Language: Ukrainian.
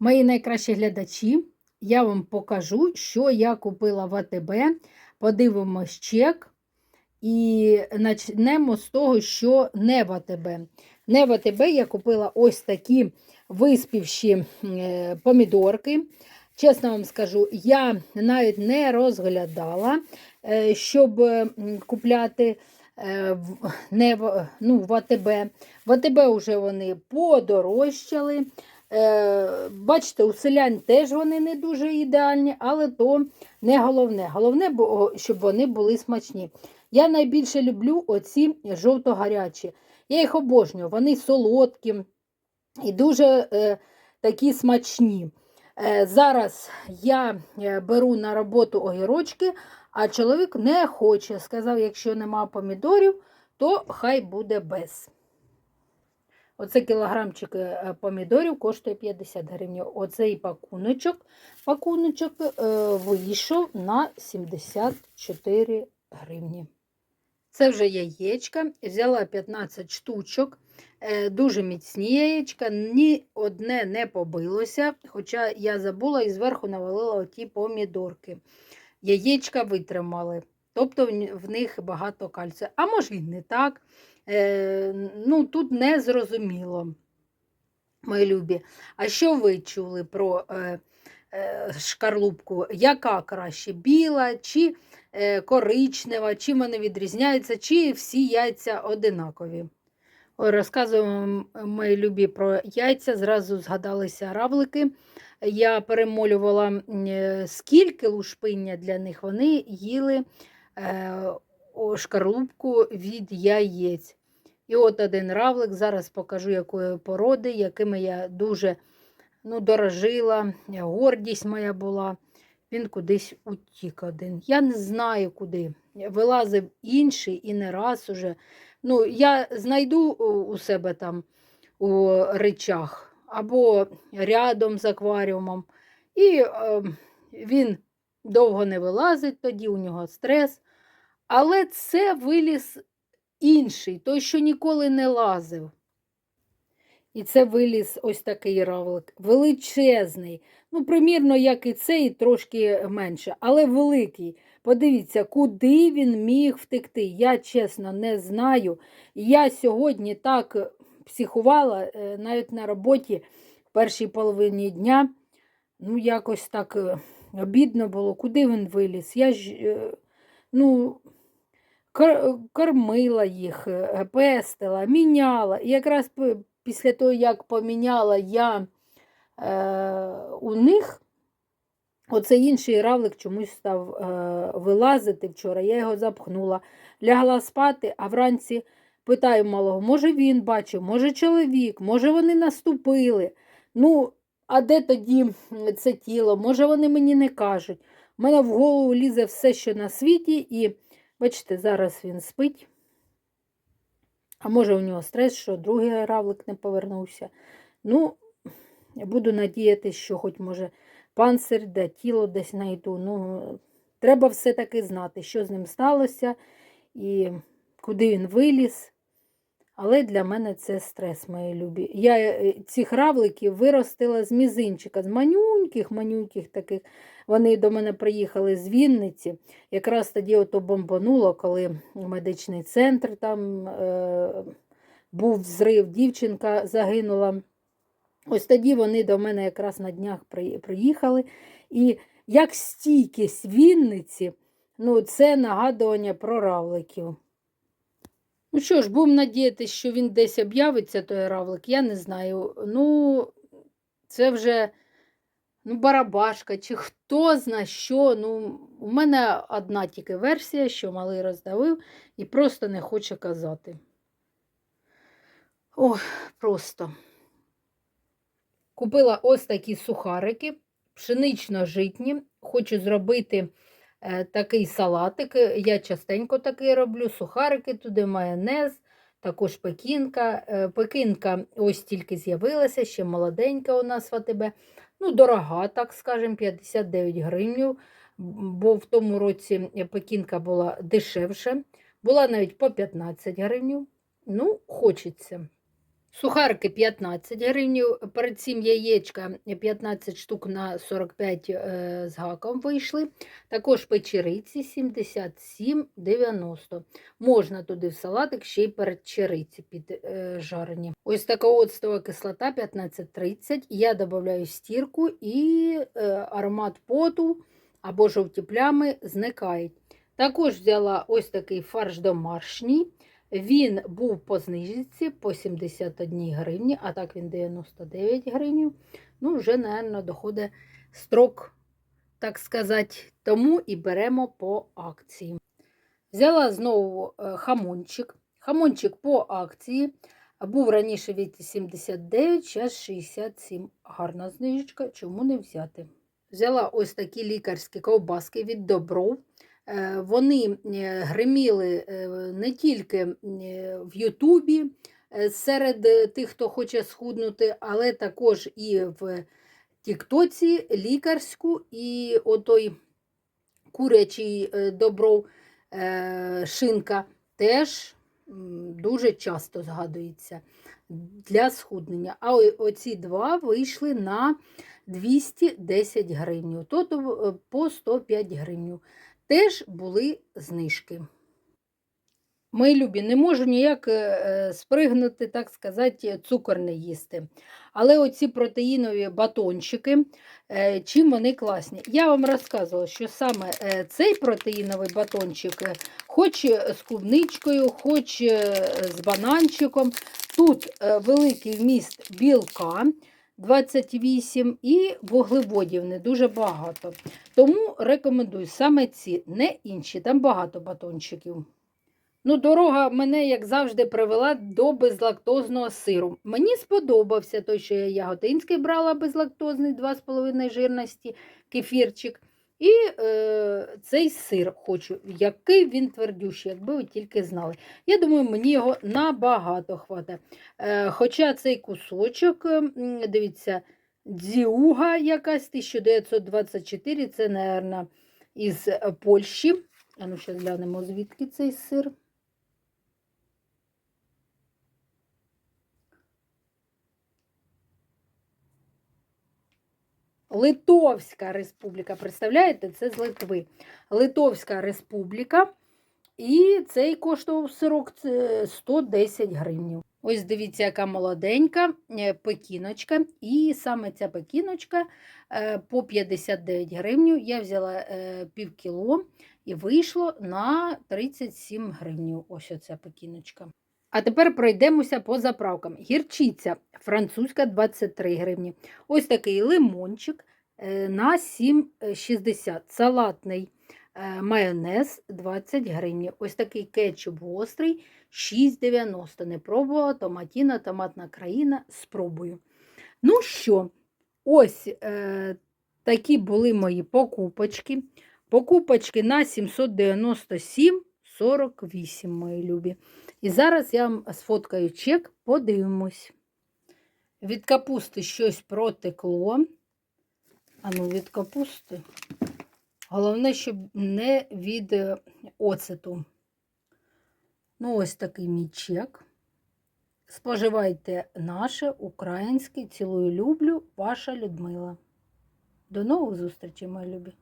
Мої найкращі глядачі, я вам покажу, що я купила в АТБ. Подивимось чек і почнемо з того, що не в АТБ. Не в АТБ я купила ось такі виспівші е, помідорки. Чесно вам скажу, я навіть не розглядала, е, щоб купляти е, в- не в, ну, в АТБ. В АТБ вже вони подорожчали. Е, Бачите, у селян теж вони не дуже ідеальні, але то не головне. Головне, щоб вони були смачні. Я найбільше люблю оці жовто-гарячі. Я їх обожнюю, вони солодкі і дуже е, такі смачні. Е, зараз я е, беру на роботу огірочки, а чоловік не хоче. Сказав, якщо нема помідорів, то хай буде без. Оце кілограмчик е, помідорів коштує 50 гривень. Оцей пакуночок, пакуночок е, вийшов на 74 гривні. Це вже яєчка. Взяла 15 штучок. Е, Дуже міцні яєчка, ні одне не побилося, хоча я забула і зверху навалила оті помідорки. Яєчка витримали, тобто в них багато кальцію. А може і не так. Е, ну, тут не зрозуміло, мої любі. А що ви чули про е, е, шкарлупку? Яка краще? Біла чи е, коричнева, чим вони відрізняються, чи всі яйця одинакові? Ой, розказую вам, мої любі про яйця. Зразу згадалися равлики. Я перемолювала е, скільки лушпиння для них. Вони їли шкарлупку від яєць. І от один равлик, зараз покажу, якої породи, якими я дуже ну, дорожила, гордість моя була. Він кудись утік один. Я не знаю куди. Вилазив інший і не раз уже. Ну, я знайду у у себе там у речах або рядом з акваріумом. І е, він довго не вилазить, тоді у нього стрес. Але це виліз інший, той, що ніколи не лазив. І це виліз ось такий равлик, величезний. Ну, примірно, як і цей, трошки менше, але великий. Подивіться, куди він міг втекти. Я чесно не знаю. Я сьогодні так психувала, е, навіть на роботі в першій половині дня. Ну, якось так е, обідно було, куди він виліз. Я ж, е, ну, кормила їх, е, пестила, міняла. І якраз після того, як поміняла я е, у них, оцей інший равлик чомусь став е, вилазити вчора. Я його запхнула, лягла спати, а вранці питаю малого, може він бачив, може чоловік, може вони наступили. Ну, а де тоді це тіло? Може, вони мені не кажуть. У мене в голову лізе все, що на світі, і бачите, зараз він спить. А може, у нього стрес, що другий равлик не повернувся. Ну, буду надіятися, що хоч може панцир, де тіло десь знайду. Ну, треба все-таки знати, що з ним сталося і куди він виліз. Але для мене це стрес, мої любі. Я е, цих равликів виростила з мізинчика, з манюньких, манюньких таких. Вони до мене приїхали з Вінниці. Якраз тоді ото бомбануло, коли медичний центр там е, був взрив, дівчинка загинула. Ось тоді вони до мене якраз на днях при- приїхали. І як стійкість Вінниці, ну, це нагадування про равликів. Ну що ж, будемо надіятися, що він десь об'явиться, той равлик, я не знаю. Ну, це вже ну, барабашка, чи хто зна що. Ну, у мене одна тільки версія, що малий роздавив і просто не хоче казати. Ой, просто. Купила ось такі сухарики, пшенично-житні. Хочу зробити такий салатик. Я частенько такий роблю. Сухарики, туди майонез, також пекінка. Е, Пекінка ось тільки з'явилася, ще молоденька у нас в АТБ. Ну, дорога, так скажемо, 59 гривень, бо в тому році пекінка була дешевше. Була навіть по 15 гривень. Ну, хочеться. Сухарки 15 гривень, перед цим яєчка 15 штук на 45 е, з гаком вийшли. Також печериці 77,90. Можна туди в салатик ще й перчериці піджарені. Ось така оцтова кислота 15,30. Я додаю стірку і е, аромат поту або жовті плями зникають. Також взяла ось такий фарш домашній. Він був по знижці по 71 гривні, а так він 99 гривень. Ну, вже, мабуть, доходить строк, так сказати, тому і беремо по акції. Взяла знову е, хамончик. Хамончик по акції. Був раніше від 79, зараз 67. Гарна знижечка, чому не взяти? Взяла ось такі лікарські ковбаски від добров. Е, Вони е, гриміли е, не тільки в Ютубі серед тих, хто хоче схуднути, але також і в Тіктоці лікарську, і отой курячий добров шинка теж дуже часто згадується для схуднення. А оці два вийшли на 210 гривень, тобто по 105 гривень. Теж були знижки. Мої любі, не можу ніяк е, е, спригнути, так сказати, цукор не їсти. Але оці протеїнові батончики, е, чим вони класні? Я вам розказувала, що саме цей протеїновий батончик, хоч з клубничкою, хоч з бананчиком, тут великий вміст білка 28 і вуглеводів не дуже багато. Тому рекомендую саме ці, не інші, там багато батончиків. Ну, дорога мене, як завжди, привела до безлактозного сиру. Мені сподобався той, що я яготинський брала безлактозний 2,5 жирності, кефірчик. І е, цей сир хочу, який він твердющий, якби ви тільки знали. Я думаю, мені його набагато хватає. Е, хоча цей кусочок, е, дивіться, дзіуга якась 1924, це, мабуть, із е, Польщі. А ну, зараз глянемо, звідки цей сир. Литовська республіка. Представляєте, це з Литви. Литовська республіка. І цей коштував сирок 110 гривень. Ось дивіться, яка молоденька е, пекіночка. І саме ця пекіночка е, по 59 гривень. Я взяла е, пів кіло і вийшло на 37 гривень. Ось оця пекіночка. А тепер пройдемося по заправкам. Гірчиця французька 23 гривні. Ось такий лимончик е, на 7,60. Салатний е, майонез 20 гривень. Ось такий кетчуп гострий 6,90. Не пробувала томатіна, томатна країна. Спробую. Ну що, ось е, такі були мої покупочки. Покупочки на 797,48, мої любі. І зараз я вам сфоткаю чек, подивимось. Від капусти щось протекло. А ну, від капусти. Головне, щоб не від е, оцету. Ну, ось такий мій чек. Споживайте наше українське. Цілую люблю, ваша Людмила. До нових зустрічей, мої любі!